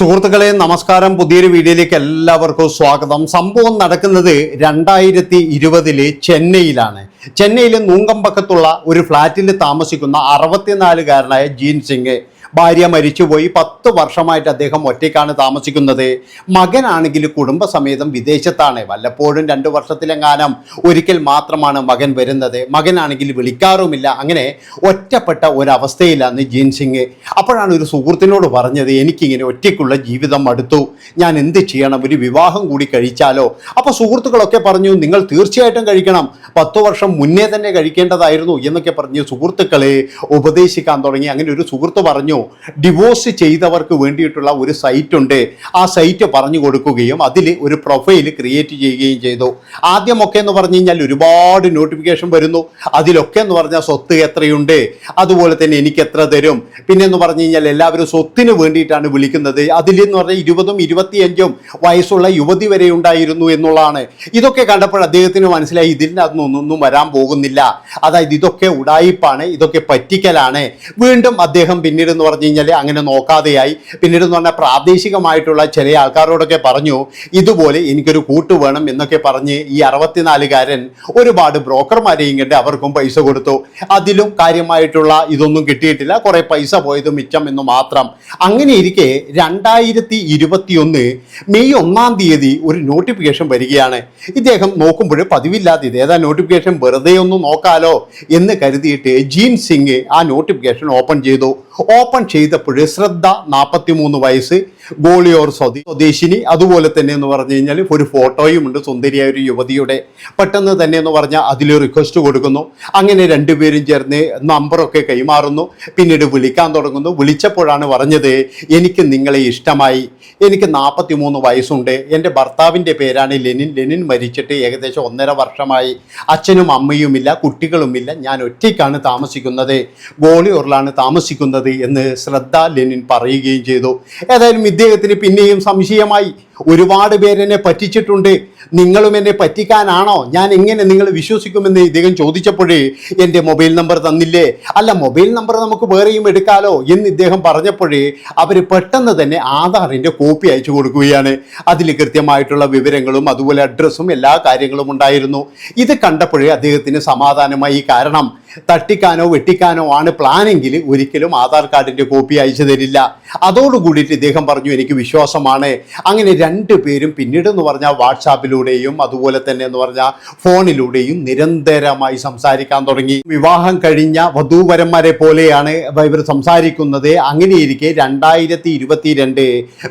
സുഹൃത്തുക്കളെ നമസ്കാരം. പുതിയൊരു വീഡിയോയിലേക്ക് എല്ലാവർക്കും സ്വാഗതം. സംഭവം നടക്കുന്നത് രണ്ടായിരത്തി ഇരുപതിൽ ചെന്നൈയിലാണ്. ചെന്നൈയിലെ നൂങ്കമ്പക്കത്തുള്ള ഒരു ഫ്ലാറ്റിൽ താമസിക്കുന്ന അറുപത്തിനാലുകാരനായ ജീൻ സിംഗ് ഭാര്യ മരിച്ചുപോയി. പത്ത് വർഷമായിട്ട് അദ്ദേഹം ഒറ്റയ്ക്കാണ് താമസിക്കുന്നത്. മകനാണെങ്കിൽ കുടുംബസമേതം വിദേശത്താണ്. വല്ലപ്പോഴും രണ്ട് വർഷത്തിലെങ്ങാനും ഒരിക്കൽ മാത്രമാണ് മകൻ വരുന്നത്. മകനാണെങ്കിൽ വിളിക്കാറുമില്ല. അങ്ങനെ ഒറ്റപ്പെട്ട ഒരവസ്ഥയിലാണ് ജീൻ സിംഗ് അപ്പോഴാണ് ഒരു സുഹൃത്തിനോട് പറഞ്ഞത് എനിക്കിങ്ങനെ ഒറ്റയ്ക്കുള്ള ജീവിതം അടുത്തു. ഞാൻ എന്ത് ചെയ്യണം? ഒരു വിവാഹം കൂടി കഴിച്ചാലോ? അപ്പോൾ സുഹൃത്തുക്കളൊക്കെ പറഞ്ഞു നിങ്ങൾ തീർച്ചയായിട്ടും കഴിക്കണം. പത്ത് വർഷം മുന്നേ തന്നെ കഴിക്കേണ്ടതായിരുന്നു എന്നൊക്കെ പറഞ്ഞ് സുഹൃത്തുക്കളെ ഉപദേശിക്കാൻ തുടങ്ങി. അങ്ങനെ ഒരു സുഹൃത്ത് പറഞ്ഞു ഡിവോഴ്സ് ചെയ്തവർക്ക് വേണ്ടിയിട്ടുള്ള ഒരു സൈറ്റ് ഉണ്ട്. ആ സൈറ്റ് പറഞ്ഞു കൊടുക്കുകയും അതിൽ ഒരു പ്രൊഫൈൽ ക്രിയേറ്റ് ചെയ്യുകയും ചെയ്തു. ആദ്യമൊക്കെ എന്ന് പറഞ്ഞു കഴിഞ്ഞാൽ ഒരുപാട് നോട്ടിഫിക്കേഷൻ വരുന്നു. അതിലൊക്കെ എന്ന് പറഞ്ഞാൽ സ്വത്ത് എത്രയുണ്ട്? അതുപോലെ തന്നെ എനിക്ക് എത്ര തരും? പിന്നെ എന്ന് പറഞ്ഞു കഴിഞ്ഞാൽ എല്ലാവരും സ്വത്തിന് വേണ്ടിയിട്ടാണ് വിളിക്കുന്നത്. അതിലെന്ന് പറഞ്ഞാൽ ഇരുപതും ഇരുപത്തിയഞ്ചും വയസ്സുള്ള യുവതി വരെ ഉണ്ടായിരുന്നു എന്നുള്ളതാണ്. ഇതൊക്കെ കണ്ടപ്പോൾ അദ്ദേഹത്തിന് മനസ്സിലായി അതൊന്നും വരാൻ പോകുന്നില്ല. അതായത് ഇതൊക്കെ ഉടായിപ്പാണ് ഇതൊക്കെ പറ്റിക്കലാണ്. വീണ്ടും അദ്ദേഹം പിന്നീട് എന്ന് പറഞ്ഞു കഴിഞ്ഞാൽ അങ്ങനെ നോക്കാതെയായി. പിന്നീട് എന്ന് പറഞ്ഞാൽ പ്രാദേശികമായിട്ടുള്ള ചില ആൾക്കാരോടൊക്കെ പറഞ്ഞു ഇതുപോലെ എനിക്കൊരു കൂട്ട് വേണം എന്നൊക്കെ പറഞ്ഞ് ഈ അറുപത്തിനാലുകാരൻ ഒരുപാട് ബ്രോക്കർമാരെയും കണ്ട് അവർക്കും പൈസ കൊടുത്തു. അതിലും കാര്യമായിട്ടുള്ള ഇതൊന്നും കിട്ടിയിട്ടില്ല. കുറേ പൈസ പോയത് മിച്ചം എന്ന് മാത്രം. അങ്ങനെ ഇരിക്കെ രണ്ടായിരത്തി ഇരുപത്തിയൊന്ന് മെയ് ഒന്നാം തീയതി ഒരു നോട്ടിഫിക്കേഷൻ വരികയാണ്. ഇദ്ദേഹം നോക്കുമ്പോൾ പതിവില്ലാതെ ഇത് ഏതാ നോട്ടിഫിക്കേഷൻ? വെറുതെ ഒന്ന് നോക്കാലോ എന്ന് കരുതിയിട്ട് ജീൻ സിംഗ് ആ നോട്ടിഫിക്കേഷൻ ഓപ്പൺ ചെയ്തു. ഓപ്പൺ ചെയ്തപ്പോൾ ശ്രദ്ധ നാൽപ്പത്തി മൂന്ന് വയസ്സ് ഗോളിയോർ സ്വദി സ്വദേശിനി അതുപോലെ തന്നെ എന്ന് പറഞ്ഞു കഴിഞ്ഞാൽ ഒരു ഫോട്ടോയും ഉണ്ട്. സുന്ദരിയായ ഒരു യുവതിയുടെ. പെട്ടെന്ന് തന്നെ എന്ന് പറഞ്ഞാൽ അതിൽ റിക്വസ്റ്റ് കൊടുക്കുന്നു. അങ്ങനെ രണ്ടുപേരും ചേർന്ന് നമ്പറൊക്കെ കൈമാറുന്നു. പിന്നീട് വിളിക്കാൻ തുടങ്ങുന്നു. വിളിച്ചപ്പോഴാണ് പറഞ്ഞത് എനിക്ക് നിങ്ങളെ ഇഷ്ടമായി. എനിക്ക് നാൽപ്പത്തി മൂന്ന് വയസ്സുണ്ട്. എന്റെ ഭർത്താവിന്റെ പേരാണ് ലെനിൻ. ലെനിൻ മരിച്ചിട്ട് ഏകദേശം ഒന്നര വർഷമായി. അച്ഛനും അമ്മയുമില്ല കുട്ടികളുമില്ല. ഞാൻ ഒറ്റയ്ക്കാണ് താമസിക്കുന്നത്. ഗോളിയോറിലാണ് താമസിക്കുന്നത് എന്ന് ശ്രദ്ധ ലെനിൻ പറയുകയും ചെയ്തു. ഏതായാലും ഇദ്ദേഹത്തിന് പിന്നെയും സംശയമായി ഒരുപാട് പേരെന്നെ പറ്റിച്ചിട്ടുണ്ട്. നിങ്ങളും എന്നെ പറ്റിക്കാനാണോ? ഞാൻ എങ്ങനെ നിങ്ങൾ വിശ്വസിക്കുമെന്ന് ഇദ്ദേഹം ചോദിച്ചപ്പോഴേ എന്റെ മൊബൈൽ നമ്പർ തന്നില്ലേ? അല്ല മൊബൈൽ നമ്പർ നമുക്ക് വേറെയും എടുക്കാലോ എന്ന് ഇദ്ദേഹം പറഞ്ഞപ്പോഴേ അവർ പെട്ടെന്ന് തന്നെ ആധാറിന്റെ കോപ്പി അയച്ചു കൊടുക്കുകയാണ്. അതിൽ കൃത്യമായിട്ടുള്ള വിവരങ്ങളും അതുപോലെ അഡ്രസ്സും എല്ലാ കാര്യങ്ങളും ഉണ്ടായിരുന്നു. ഇത് കണ്ടപ്പോഴേ അദ്ദേഹത്തിന് സമാധാനമായി. കാരണം തട്ടിക്കാനോ വെട്ടിക്കാനോ ആണ് പ്ലാനെങ്കിൽ ഒരിക്കലും ആധാർ കാർഡിന്റെ കോപ്പി അയച്ചു തരില്ല. അതോടുകൂടിയിട്ട് ഇദ്ദേഹം പറഞ്ഞു എനിക്ക് വിശ്വാസമാണ്. അങ്ങനെ രണ്ട് പേരും പിന്നീട് എന്ന് പറഞ്ഞാൽ വാട്സാപ്പിലൂടെയും അതുപോലെ തന്നെ എന്ന് പറഞ്ഞാൽ ഫോണിലൂടെയും നിരന്തരമായി സംസാരിക്കാൻ തുടങ്ങി. വിവാഹം കഴിഞ്ഞ വധൂവരന്മാരെ പോലെയാണ് ഇവർ സംസാരിക്കുന്നത്. അങ്ങനെയിരിക്കെ രണ്ടായിരത്തി ഇരുപത്തിരണ്ട്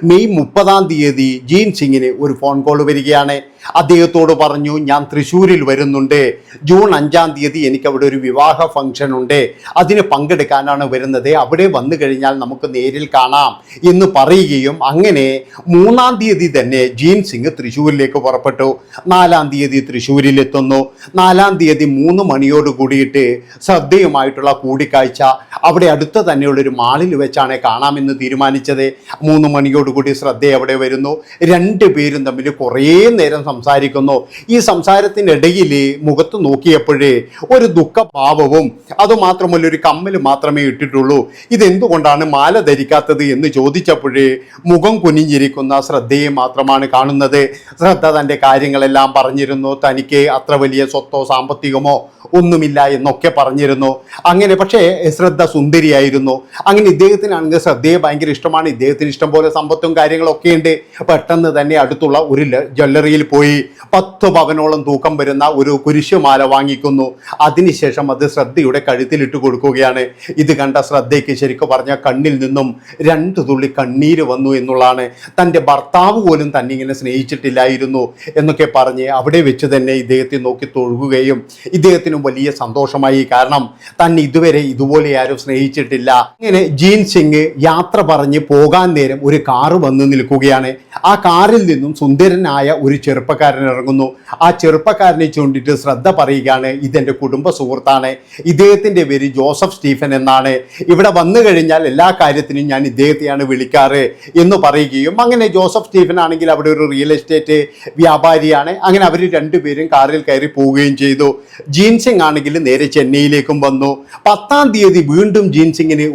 മെയ് മുപ്പതാം തീയതി ജീൻ സിംഗിന് ഒരു ഫോൺ കോൾ വരികയാണ്. അദ്ദേഹത്തോട് പറഞ്ഞു ഞാൻ തൃശ്ശൂരിൽ വരുന്നുണ്ട്. ജൂൺ അഞ്ചാം തീയതി എനിക്ക് അവിടെ ഒരു വിവാഹ ഫംഗ്ഷൻ ഉണ്ട്. അതിന് പങ്കെടുക്കാനാണ് വരുന്നത്. അവിടെ വന്നു കഴിഞ്ഞാൽ നമുക്ക് നേരിൽ കാണാം എന്ന് പറയുകയും അങ്ങനെ മൂന്നാം തീയതി തന്നെ ജീൻ സിംഗ് തൃശ്ശൂരിലേക്ക് പുറപ്പെട്ടു. നാലാം തീയതി തൃശ്ശൂരിൽ എത്തുന്നു നാലാം തീയതി മൂന്ന് മണിയോട് കൂടിയിട്ട് ശ്രദ്ധയുമായിട്ടുള്ള കൂടിക്കാഴ്ച. അവിടെ അടുത്ത് തന്നെയുള്ള ഒരു മാളിൽ വെച്ചാണ് കാണാമെന്ന് തീരുമാനിച്ചത്. മൂന്ന് മണിയോട് കൂടി ശ്രദ്ധ അവിടെ വരുന്നു. രണ്ട് പേരും തമ്മിൽ കുറേ നേരം സംസാരിക്കുന്നു. ഈ സംസാരത്തിനിടയിൽ മുഖത്ത് നോക്കിയപ്പോഴേ ഒരു ദുഃഖഭാവവും അതുമാത്രമല്ല ഒരു കമ്മൽ മാത്രമേ ഇട്ടിട്ടുള്ളൂ. ഇതെന്തുകൊണ്ടാണ് മാല ധരിക്കാത്തത് എന്ന് ചോദിച്ചപ്പോഴേ മുഖം കുനിഞ്ഞിരിക്കുന്ന ശ്രദ്ധയെ മാത്രമാണ് കാണുന്നത്. ശ്രദ്ധ തന്റെ കാര്യങ്ങളെല്ലാം പറഞ്ഞിരുന്നു. തനിക്ക് അത്ര വലിയ സ്വത്തോ സാമ്പത്തികമോ ഒന്നുമില്ല എന്നൊക്കെ പറഞ്ഞിരുന്നു. അങ്ങനെ പക്ഷേ ശ്രദ്ധ സുന്ദരിയായിരുന്നു. അങ്ങനെ ഇദ്ദേഹത്തിനാണെങ്കിൽ ശ്രദ്ധയെ ഭയങ്കര ഇഷ്ടമാണ്. ഇദ്ദേഹത്തിന് ഇഷ്ടം പോലെ സമ്പത്തും കാര്യങ്ങളൊക്കെ ഉണ്ട്. പെട്ടെന്ന് തന്നെ അടുത്തുള്ള ഒരു ജ്വല്ലറിയിൽ പോയി പത്ത് പവനോളം തൂക്കം വരുന്ന ഒരു കുരിശുമാല വാങ്ങിക്കുന്നു. അതിനുശേഷം അത് ശ്രദ്ധയുടെ കഴുത്തിലിട്ട് കൊടുക്കുകയാണ്. ഇത് കണ്ട ശ്രദ്ധയ്ക്ക് ശരിക്കും പറഞ്ഞ കണ്ണിൽ നിന്നും രണ്ട് തുള്ളി കണ്ണീര് വന്നു എന്നുള്ളതാണ്. തന്റെ ഭർത്താവ് പോലും തന്നെ ഇങ്ങനെ സ്നേഹിച്ചിട്ടില്ലായിരുന്നു എന്നൊക്കെ പറഞ്ഞ് അവിടെ വെച്ച് തന്നെ ഇദ്ദേഹത്തെ നോക്കി തൊഴുകുകയും ഇദ്ദേഹത്തിനും വലിയ സന്തോഷമായി. കാരണം തന്നെ ഇതുവരെ ഇതുപോലെ ആരും സ്നേഹിച്ചിട്ടില്ല. ഇങ്ങനെ ജീൻ സിംഗ് യാത്ര പറഞ്ഞ് പോകാൻ നേരം ഒരു കാറ് വന്ന് നിൽക്കുകയാണ്. ആ കാറിൽ നിന്നും സുന്ദരനായ ഒരു ചെറുപ്പ ചെറുപ്പക്കാരൻ ഇറങ്ങുന്നു. ആ ചെറുപ്പക്കാരനെ ചൂണ്ടിട്ട് ശ്രദ്ധ പറയുകയാണ് ഇതെന്റെ കുടുംബ സുഹൃത്താണ്. ഇദ്ദേഹത്തിന്റെ പേര് ജോസഫ് സ്റ്റീഫൻ എന്നാണ്. ഇവിടെ വന്നു കഴിഞ്ഞാൽ എല്ലാ കാര്യത്തിനും ഞാൻ ഇദ്ദേഹത്തെയാണ് വിളിക്കാറ് എന്ന് പറയുകയും അങ്ങനെ ജോസഫ് സ്റ്റീഫൻ ആണെങ്കിൽ അവിടെ ഒരു റിയൽ എസ്റ്റേറ്റ് വ്യാപാരിയാണ്. അങ്ങനെ അവർ രണ്ടുപേരും കാറിൽ കയറി പോവുകയും ചെയ്തു. ജീൻ സിംഗ് ആണെങ്കിൽ നേരെ ചെന്നൈയിലേക്കും വന്നു. പത്താം തീയതി വീണ്ടും ജീൻ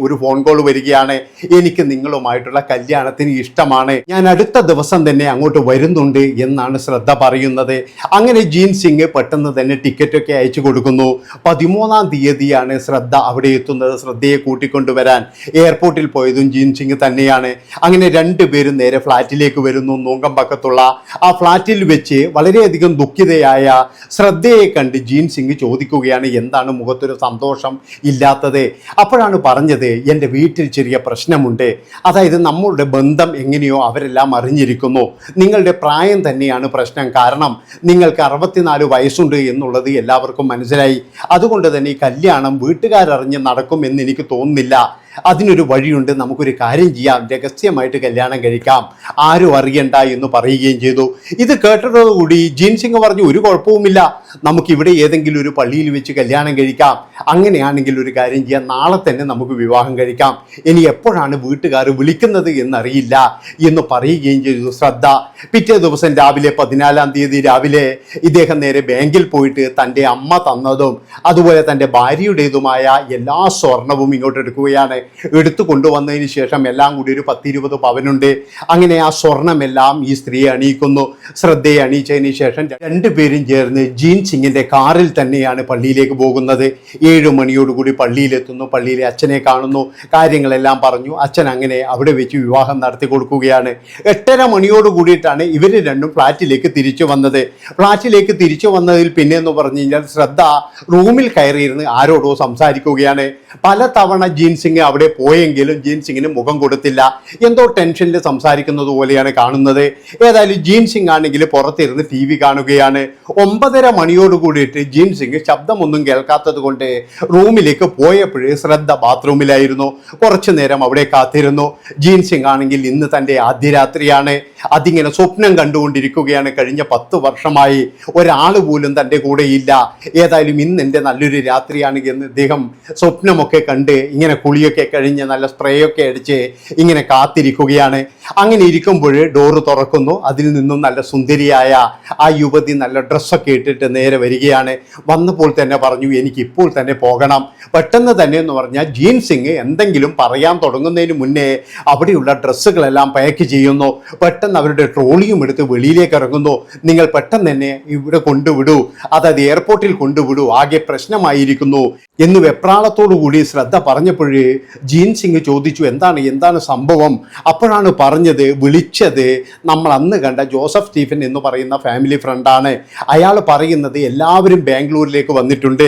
ഒരു ഫോൺ കോൾ വരികയാണ്. എനിക്ക് നിങ്ങളുമായിട്ടുള്ള കല്യാണത്തിന് ഇഷ്ടമാണ്. ഞാൻ അടുത്ത ദിവസം തന്നെ അങ്ങോട്ട് വരുന്നുണ്ട് എന്നാണ് ശ്രദ്ധ പറയുന്നത്. അങ്ങനെ ജീൻ സിംഗ് പെട്ടെന്ന് തന്നെ ടിക്കറ്റൊക്കെ അയച്ചു കൊടുക്കുന്നു. പതിമൂന്നാം തീയതിയാണ് ശ്രദ്ധ അവിടെ എത്തുന്നത് ശ്രദ്ധയെ കൂട്ടിക്കൊണ്ടുവരാൻ. എയർപോർട്ടിൽ പോയതും ജീൻ സിംഗ് തന്നെയാണ്. അങ്ങനെ രണ്ടുപേരും നേരെ ഫ്ലാറ്റിലേക്ക് വരുന്നു നൂങ്കമ്പക്കത്തുള്ള ആ ഫ്ലാറ്റിൽ വെച്ച് വളരെയധികം ദുഃഖിതയായ ശ്രദ്ധയെ കണ്ട് ജീൻ സിംഗ് ചോദിക്കുകയാണ് എന്താണ് മുഖത്തൊരു സന്തോഷം ഇല്ലാത്തത്? അപ്പോഴാണ് പറഞ്ഞത് എന്റെ വീട്ടിൽ ചെറിയ പ്രശ്നമുണ്ട്. അതായത് നമ്മളുടെ ബന്ധം എങ്ങനെയോ അവരെല്ലാം അറിഞ്ഞിരിക്കുന്നു. നിങ്ങളുടെ പ്രായം തന്നെയാണ് പ്രശ്നം. കാരണം നിങ്ങൾക്ക് അറുപത്തിനാല് വയസ്സുണ്ട് എന്നുള്ളത് എല്ലാവർക്കും മനസ്സിലായി. അതുകൊണ്ട് തന്നെ ഈ കല്യാണം വീട്ടുകാരറിഞ്ഞ് നടക്കുമെന്ന് എനിക്ക് തോന്നുന്നില്ല. അതിനൊരു വഴിയുണ്ട്. നമുക്കൊരു കാര്യം ചെയ്യാം. രഹസ്യമായിട്ട് കല്യാണം കഴിക്കാം. ആരും അറിയണ്ട എന്ന് പറയുകയും ചെയ്തു. ഇത് കേട്ടതോടുകൂടി ജീൻ സിംഗ് പറഞ്ഞു ഒരു കുഴപ്പവുമില്ല. നമുക്കിവിടെ ഏതെങ്കിലും ഒരു പള്ളിയിൽ വെച്ച് കല്യാണം കഴിക്കാം. അങ്ങനെയാണെങ്കിൽ ഒരു കാര്യം ചെയ്യാം. നാളെ തന്നെ നമുക്ക് വിവാഹം കഴിക്കാം. ഇനി എപ്പോഴാണ് വീട്ടുകാർ വിളിക്കുന്നത് എന്നറിയില്ല എന്ന് പറയുകയും ചെയ്തു ശ്രദ്ധ. പിറ്റേ ദിവസം രാവിലെ പതിനാലാം തീയതി രാവിലെ ഇദ്ദേഹം നേരെ ബാങ്കിൽ പോയിട്ട് തന്റെ അമ്മ തന്നതും അതുപോലെ തന്റെ ഭാര്യയുടേതുമായ എല്ലാ സ്വർണവും ഇങ്ങോട്ട് എടുക്കുകയാണ് എടുത്തു കൊണ്ടുവന്നതിന് ശേഷം എല്ലാം കൂടി ഒരു പത്തിരുപത് പവനുണ്ട്. അങ്ങനെ ആ സ്വർണമെല്ലാം ഈ സ്ത്രീയെ അണിയിക്കുന്നു. ശ്രദ്ധയെ അണിയിച്ചതിന് ശേഷം രണ്ടുപേരും ചേർന്ന് ജീൻ സിംഗിന്റെ കാറിൽ തന്നെയാണ് പള്ളിയിലേക്ക് പോകുന്നത്. ഏഴു മണിയോടുകൂടി പള്ളിയിലെത്തുന്നു. പള്ളിയിലെ അച്ഛനെ കാണുന്നു. കാര്യങ്ങളെല്ലാം പറഞ്ഞു. അച്ഛൻ അങ്ങനെ അവിടെ വെച്ച് വിവാഹം നടത്തി കൊടുക്കുകയാണ്. എട്ടര മണിയോട് കൂടിയിട്ടാണ് ഇവർ രണ്ടും ഫ്ലാറ്റിലേക്ക് തിരിച്ചു വന്നത്. ഫ്ലാറ്റിലേക്ക് തിരിച്ചു വന്നതിൽ പിന്നെ എന്ന് പറഞ്ഞു കഴിഞ്ഞാൽ ശ്രദ്ധ റൂമിൽ കയറിയിരുന്ന് ആരോടോ സംസാരിക്കുകയാണ്. പല തവണ ജീൻ സിംഗ് അവിടെ പോയെങ്കിലും ജീൻ സിംഗിന് മുഖം കൊടുത്തില്ല. എന്തോ ടെൻഷനിൽ സംസാരിക്കുന്നത് പോലെയാണ് കാണുന്നത്. ഏതായാലും ജീൻ സിംഗ് ആണെങ്കിൽ പുറത്തിരുന്ന് ടി വി കാണുകയാണ്. ഒമ്പതര മണിയോട് കൂടിയിട്ട് ജീൻ സിംഗ് ശബ്ദമൊന്നും കേൾക്കാത്തത് കൊണ്ട് റൂമിലേക്ക് പോയപ്പോഴേ ശ്രദ്ധ ബാത്റൂമിലായിരുന്നു. കുറച്ചു നേരം അവിടെ കാത്തിരുന്നു. ജീൻ സിംഗ് ആണെങ്കിൽ ഇന്ന് തന്റെ ആദ്യ രാത്രിയാണ് അതിങ്ങനെ സ്വപ്നം കണ്ടുകൊണ്ടിരിക്കുകയാണ്. കഴിഞ്ഞ പത്ത് വർഷമായി ഒരാൾ പോലും തന്റെ കൂടെയില്ല ഏതായാലും ഇന്ന് എന്റെ നല്ലൊരു രാത്രിയാണ് എന്ന് അദ്ദേഹം സ്വപ്നമൊക്കെ കണ്ട് ഇങ്ങനെ കുളിയൊക്കെ കഴിഞ്ഞ് നല്ല സ്പ്രേയൊക്കെ അടിച്ച് ഇങ്ങനെ കാത്തിരിക്കുകയാണ്. അങ്ങനെ ഇരിക്കുമ്പോൾ ഡോറ് തുറക്കുന്നു. അതിൽ നിന്നും നല്ല സുന്ദരിയായ ആ യുവതി നല്ല ഡ്രസ്സൊക്കെ ഇട്ടിട്ട് നേരെ വരികയാണ്. വന്നപ്പോൾ തന്നെ പറഞ്ഞു എനിക്ക് ഇപ്പോൾ തന്നെ പോകണം. പെട്ടെന്ന് തന്നെ എന്ന് പറഞ്ഞാൽ ജീൻ സിംഗ് എന്തെങ്കിലും പറയാൻ തുടങ്ങുന്നതിന് മുന്നേ അവിടെയുള്ള ഡ്രസ്സുകളെല്ലാം പാക്ക് ചെയ്യുന്നു. പെട്ടെന്ന് അവരുടെ ട്രോളിയും എടുത്ത് വെളിയിലേക്ക് ഇറങ്ങുന്നു. നിങ്ങൾ പെട്ടെന്ന് തന്നെ ഇവിടെ കൊണ്ടുവിടൂ. അതായത് എയർപോർട്ടിൽ കൊണ്ടുവിടൂ. ആകെ പ്രശ്നമായിരിക്കുന്നു. എന്ന് വെപ്രാളത്തോടു കൂടി ശ്രദ്ധ പറഞ്ഞപ്പോഴേ ജീൻ സിംഗ് ചോദിച്ചു എന്താണ് എന്താണ് സംഭവം? അപ്പോഴാണ് പറഞ്ഞത് വിളിച്ചത് നമ്മൾ അന്ന് കണ്ട ജോസഫ് സ്റ്റീഫൻ എന്ന് പറയുന്ന ഫാമിലി ഫ്രണ്ടാണ് അയാൾ പറയുന്നത് എല്ലാവരും ബാംഗ്ലൂരിലേക്ക് വന്നിട്ടുണ്ട്.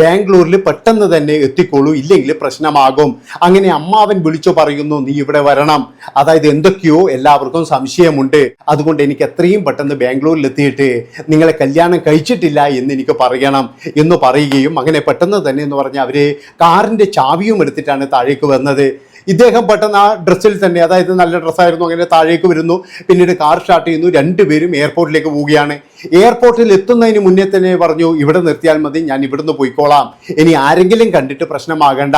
ബാംഗ്ലൂരിൽ പെട്ടെന്ന് തന്നെ എത്തിക്കോളൂ ഇല്ലെങ്കിൽ പ്രശ്നമാകും. അങ്ങനെ അമ്മാവൻ വിളിച്ചു പറയുന്നു നീ ഇവിടെ വരണം. അതായത് എന്തൊക്കെയോ എല്ലാവർക്കും സംശയമുണ്ട്. അതുകൊണ്ട് എനിക്ക് എത്രയും പെട്ടെന്ന് ബാംഗ്ലൂരിൽ എത്തിയിട്ട് നിങ്ങളെ കല്യാണം കഴിച്ചിട്ടില്ല എന്ന് എനിക്ക് പറയണം എന്ന് പറയുകയും അങ്ങനെ പെട്ടെന്ന് തന്നെ എന്ന് പറഞ്ഞാൽ അവർ കാറിന്റെ ചാവിയും എടുത്തിട്ടാണ് താഴേക്ക് വന്നത്. ഇദ്ദേഹം പെട്ടെന്ന് ആ ഡ്രസ്സിൽ തന്നെ അതായത് നല്ല ഡ്രസ്സായിരുന്നു അങ്ങനെ താഴേക്ക് വരുന്നു. പിന്നീട് കാർ സ്റ്റാർട്ട് ചെയ്യുന്നു. രണ്ടുപേരും എയർപോർട്ടിലേക്ക് പോവുകയാണ്. എയർപോർട്ടിൽ എത്തുന്നതിന് മുന്നേ തന്നെ പറഞ്ഞു ഇവിടെ നിർത്തിയാൽ മതി ഞാൻ ഇവിടുന്ന് പോയിക്കോളാം. ഇനി ആരെങ്കിലും കണ്ടിട്ട് പ്രശ്നമാകണ്ട.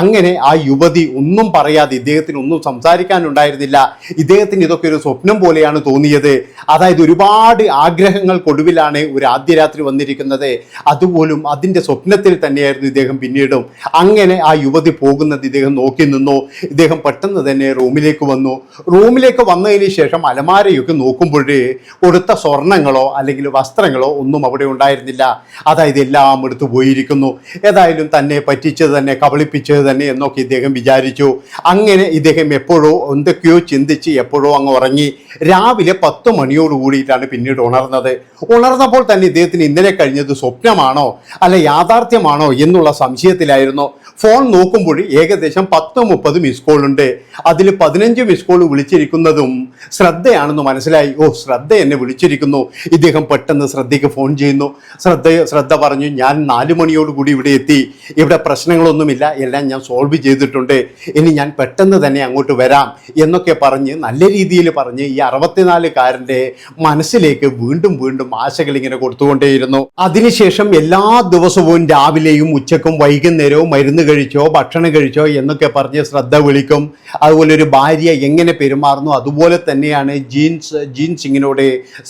അങ്ങനെ ആ യുവതി ഒന്നും പറയാതെ ഇദ്ദേഹത്തിന് ഒന്നും സംസാരിക്കാനുണ്ടായിരുന്നില്ല. ഇദ്ദേഹത്തിന് ഇതൊക്കെ ഒരു സ്വപ്നം പോലെയാണ് തോന്നിയത്. അതായത് ഒരുപാട് ആഗ്രഹങ്ങൾ കൊടുവിലാണ് ഒരു ആദ്യ രാത്രി വന്നിരിക്കുന്നത്. അതുപോലും അതിന്റെ സ്വപ്നത്തിൽ തന്നെയായിരുന്നു ഇദ്ദേഹം പിന്നീടും. അങ്ങനെ ആ യുവതി പോകുന്നത് ഇദ്ദേഹം നോക്കി നിന്നു. ഇദ്ദേഹം പെട്ടെന്ന് തന്നെ റൂമിലേക്ക് വന്നു. റൂമിലേക്ക് വന്നതിന് ശേഷം അലമാരയൊക്കെ നോക്കുമ്പോഴേ കൊടുത്ത സ്വർണങ്ങളോ അല്ലെങ്കിൽ വസ്ത്രങ്ങളോ ഒന്നും അവിടെ ഉണ്ടായിരുന്നില്ല. അതായത് എല്ലാം എടുത്തു പോയിരിക്കുന്നു. ഏതായാലും തന്നെ പറ്റിച്ചത് തന്നെ കബളിപ്പിച്ചത് തന്നെ എന്നൊക്കെ ഇദ്ദേഹം വിചാരിച്ചു. അങ്ങനെ ഇദ്ദേഹം എപ്പോഴോ എന്തൊക്കെയോ ചിന്തിച്ച് എപ്പോഴോ അങ്ങ് ഉറങ്ങി. രാവിലെ പത്ത് മണിയോട് കൂടിയിട്ടാണ് പിന്നീട് ഉണർന്നത്. ഉണർന്നപ്പോൾ തന്നെ ഇദ്ദേഹത്തിന് ഇന്നലെ കഴിഞ്ഞത് സ്വപ്നമാണോ അല്ല യാഥാർത്ഥ്യമാണോ എന്നുള്ള സംശയത്തിലായിരുന്നു. ഫോൺ നോക്കുമ്പോൾ ഏകദേശം പത്ത് മുപ്പത് മിസ് കോൾ ഉണ്ട്. അതിൽ പതിനഞ്ച് മിസ് കോൾ വിളിച്ചിരിക്കുന്നതും ശ്രദ്ധയാണെന്ന് മനസ്സിലായി. ഓ ശ്രദ്ധ എന്നെ വിളിച്ചിരിക്കുന്നു. ഇദ്ദേഹം പെട്ടെന്ന് ശ്രദ്ധയ്ക്ക് ഫോൺ ചെയ്യുന്നു. ശ്രദ്ധ ശ്രദ്ധ പറഞ്ഞു ഞാൻ നാല് മണിയോടുകൂടി ഇവിടെ എത്തി. ഇവിടെ പ്രശ്നങ്ങളൊന്നുമില്ല. എല്ലാം ഞാൻ സോൾവ് ചെയ്തിട്ടുണ്ട്. ഇനി ഞാൻ പെട്ടെന്ന് തന്നെ അങ്ങോട്ട് വരാം. എന്നൊക്കെ പറഞ്ഞ് നല്ല രീതിയിൽ പറഞ്ഞ് ഈ അറുപത്തിനാലുകാരന്റെ മനസ്സിലേക്ക് വീണ്ടും വീണ്ടും ആശകൾ ഇങ്ങനെ കൊടുത്തുകൊണ്ടേയിരുന്നു. അതിനുശേഷം എല്ലാ ദിവസവും രാവിലെയും ഉച്ചക്കും വൈകുന്നേരവും മരുന്ന് കഴിച്ചോ ഭക്ഷണം കഴിച്ചോ എന്നൊക്കെ പറഞ്ഞ് ശ്രദ്ധ വിളിക്കും. അതുപോലെ ഒരു ഭാര്യ എങ്ങനെ പെരുമാറുന്നു അതുപോലെ തന്നെയാണ് ജീൻസ് ജീൻ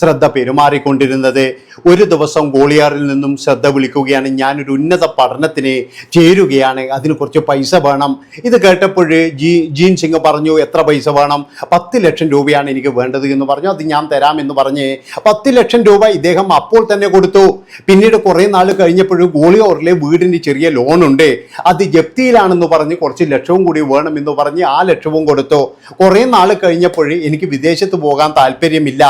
ശ്രദ്ധ പെരുമാറിക്കൊണ്ടിരുന്നത്. ഒരു ദിവസം ഗോളിയാറിൽ നിന്നും ശ്രദ്ധ വിളിക്കുകയാണ്. ഞാനൊരു ഉന്നത പഠനത്തിന് ചേരുകയാണ്. അതിന് കുറച്ച് പൈസ വേണം. ഇത് കേട്ടപ്പോൾ ജീ ജീൻ സിംഗ് പറഞ്ഞു എത്ര പൈസ വേണം? പത്ത് ലക്ഷം രൂപയാണ് എനിക്ക് വേണ്ടത് എന്ന് പറഞ്ഞു. അത് ഞാൻ തരാമെന്ന് പറഞ്ഞ് പത്ത് ലക്ഷം രൂപ ഇദ്ദേഹം അപ്പോൾ തന്നെ കൊടുത്തു. പിന്നീട് കുറേ നാൾ കഴിഞ്ഞപ്പോഴും ഗോളിയോറിലെ വീടിന് ചെറിയ ലോണുണ്ട് അത് ജപ്തിയിലാണെന്ന് പറഞ്ഞ് കുറച്ച് ലക്ഷവും കൂടി വേണമെന്ന് പറഞ്ഞ് ആ ലക്ഷവും കൊടുത്തു. കുറേ നാൾ കഴിഞ്ഞപ്പോൾ എനിക്ക് വിദേശത്ത് പോകാൻ താല്പര്യമില്ല.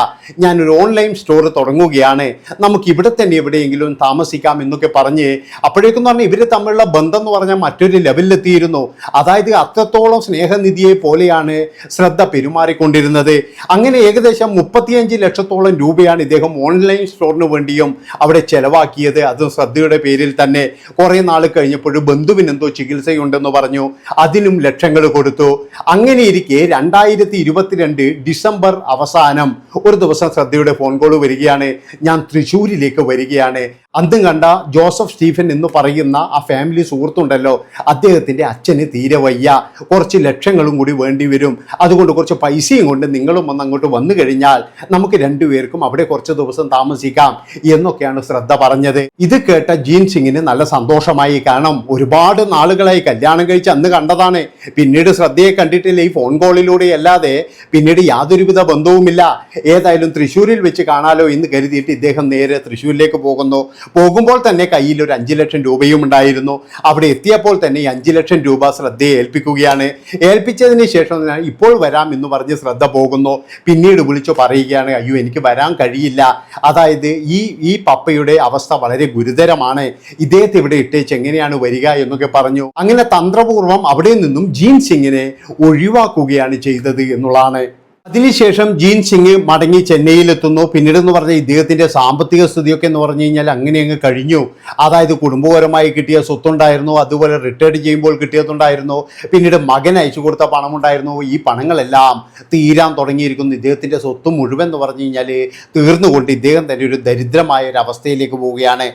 ഒരു ഓൺലൈൻ സ്റ്റോർ തുടങ്ങുകയാണ്. നമുക്ക് ഇവിടെ തന്നെ എവിടെയെങ്കിലും താമസിക്കാം എന്നൊക്കെ പറഞ്ഞ് അപ്പോഴേക്കും പറഞ്ഞാൽ ഇവർ തമ്മിലുള്ള ബന്ധം എന്ന് പറഞ്ഞാൽ മറ്റൊരു ലെവലിലെത്തിയിരുന്നു. അതായത് അത്രത്തോളം സ്നേഹനിധിയെ പോലെയാണ് ശ്രദ്ധ പെരുമാറിക്കൊണ്ടിരുന്നത്. അങ്ങനെ ഏകദേശം മുപ്പത്തിയഞ്ച് ലക്ഷത്തോളം രൂപയാണ് ഇദ്ദേഹം ഓൺലൈൻ സ്റ്റോറിന് വേണ്ടിയും അവിടെ ചെലവാക്കിയത്. അത് ശ്രദ്ധയുടെ പേരിൽ തന്നെ. കുറേ നാൾ കഴിഞ്ഞപ്പോൾ ബന്ധുവിന് എന്തോ ചികിത്സയുണ്ടെന്ന് പറഞ്ഞു. അതിനും ലക്ഷങ്ങൾ കൊടുത്തു. അങ്ങനെ ഇരിക്കെ രണ്ടായിരത്തി ഇരുപത്തിരണ്ട് ഡിസംബർ അവസാനം ഒരു ദിവസം ശ്രദ്ധയുടെ ഫോൺ കോൾ വരികയാണ്. ഞാൻ തൃശ്ശൂരിലേക്ക് വരികയാണ്. അന്തും കണ്ട ജോസഫ് സ്റ്റീഫൻ എന്ന് പറയുന്ന ആ ഫാമിലി സുഹൃത്തുണ്ടല്ലോ അദ്ദേഹത്തിന്റെ അച്ഛന് തീരെ വയ്യ. കുറച്ച് ലക്ഷങ്ങളും കൂടി വേണ്ടി വരും. അതുകൊണ്ട് കുറച്ച് പൈസയും കൊണ്ട് നിങ്ങളും ഒന്ന് അങ്ങോട്ട് വന്നു കഴിഞ്ഞാൽ നമുക്ക് രണ്ടുപേർക്കും അവിടെ കുറച്ച് ദിവസം താമസിക്കാം എന്നൊക്കെയാണ് ശ്രദ്ധ പറഞ്ഞത്. ഇത് കേട്ട ജീൻ സിംഗിന് നല്ല സന്തോഷമായി കാരണം ഒരുപാട് നാളുകളായി കല്യാണം കഴിച്ച് അന്ന് കണ്ടതാണ്. പിന്നീട് ശ്രദ്ധയെ കണ്ടിട്ടില്ല ഈ ഫോൺ കോളിലൂടെ അല്ലാതെ പിന്നീട് യാതൊരുവിധ ബന്ധവുമില്ല. ഏതായാലും തൃശ്ശൂരിൽ വെച്ച് കാണാലോ എന്ന് കരുതിയിട്ട് ഇദ്ദേഹം നേരെ തൃശ്ശൂരിലേക്ക് പോകുന്നു. പോകുമ്പോൾ തന്നെ കയ്യിൽ ഒരു അഞ്ച് ലക്ഷം രൂപയും ഉണ്ടായിരുന്നു. അവിടെ എത്തിയപ്പോൾ തന്നെ ഈ അഞ്ച് ലക്ഷം രൂപ ശ്രദ്ധയെ ഏൽപ്പിക്കുകയാണ്. ഏൽപ്പിച്ചതിന് ശേഷം ഇപ്പോൾ വരാം എന്ന് പറഞ്ഞ് ശ്രദ്ധ പോകുന്നു. പിന്നീട് വിളിച്ചു പറയുകയാണ് അയ്യോ എനിക്ക് വരാൻ കഴിയില്ല. അതായത് ഈ ഈ പപ്പയുടെ അവസ്ഥ വളരെ ഗുരുതരമാണ്. ഇദ്ദേഹത്തെ ഇവിടെ ഇട്ടേച്ച് എങ്ങനെയാണ് വരിക എന്നൊക്കെ പറഞ്ഞു. അങ്ങനെ തന്ത്രപൂർവം അവിടെ നിന്നും ജീൻ സിംഗിനെ ഒഴിവാക്കുകയാണ് ചെയ്തത് എന്നുള്ളതാണ്. അതിനുശേഷം ജീൻ സിംഗ് മടങ്ങി ചെന്നൈയിലെത്തുന്നു. പിന്നീട് എന്ന് പറഞ്ഞ ഇദ്ദേഹത്തിന്റെ സാമ്പത്തിക സ്ഥിതിയൊക്കെ എന്ന് പറഞ്ഞു കഴിഞ്ഞാൽ അങ്ങനെ അങ്ങ് കഴിഞ്ഞു. അതായത് കുടുംബപരമായി കിട്ടിയ സ്വത്തുണ്ടായിരുന്നു അതുപോലെ റിട്ടയർഡ് ചെയ്യുമ്പോൾ കിട്ടിയതുണ്ടായിരുന്നു പിന്നീട് മകൻ അയച്ചു കൊടുത്ത പണമുണ്ടായിരുന്നു. ഈ പണങ്ങളെല്ലാം തീരാൻ തുടങ്ങിയിരിക്കുന്നു. ഇദ്ദേഹത്തിന്റെ സ്വത്ത് മുഴുവൻ എന്ന് പറഞ്ഞു കഴിഞ്ഞാൽ തീർന്നുകൊണ്ട് ഇദ്ദേഹം തന്നെ ഒരു ദരിദ്രമായ ഒരു അവസ്ഥയിലേക്ക് പോവുകയാണ്.